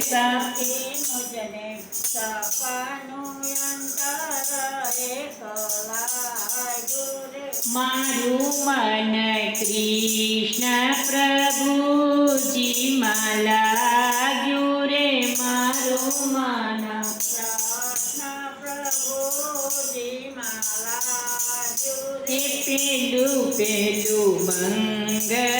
મુજને સપાનું અંતર મારું મન કૃષ્ણ પ્રભુજી માં લાગ્યું રે મારું મન કૃષ્ણ પ્રભુજી માલા એ પેલું પેલું મંગલિયું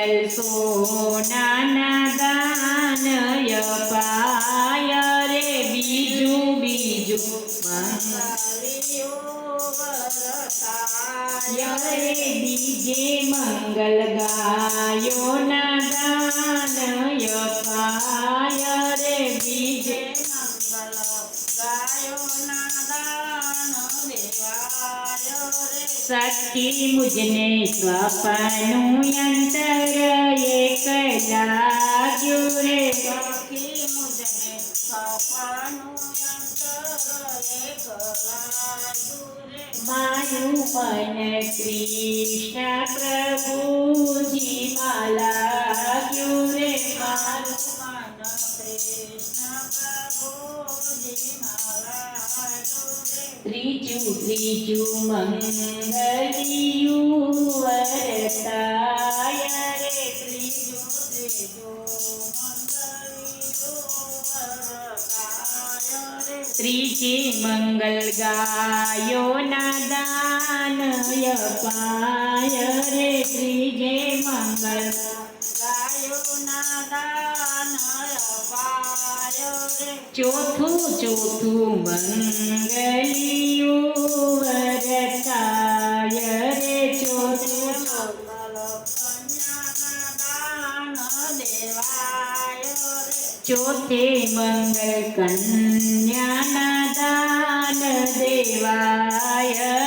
મંગલ સોનાના દાનય પાય રે બીજું બીજું. રે બીજે મંગલ ગાયોના દાનય પાય સખી મુજને સ્વપનું અંતર એક લાગ્યું રે મારું મન કૃષ્ણ પ્રભુજી માં લાગ્યું રે મારું ત્રીજું ત્રીજું મંગલિયું વરતાય રે ત્રીજું ત્રીજે મંગલ ગાયોના દાનય પાય રે ત્રીજે મંગલ ચોથું ચોથું મંગલિયું વરતાય રે ચોથું ચોથે મંગલ કન્યાના દાન દેવાય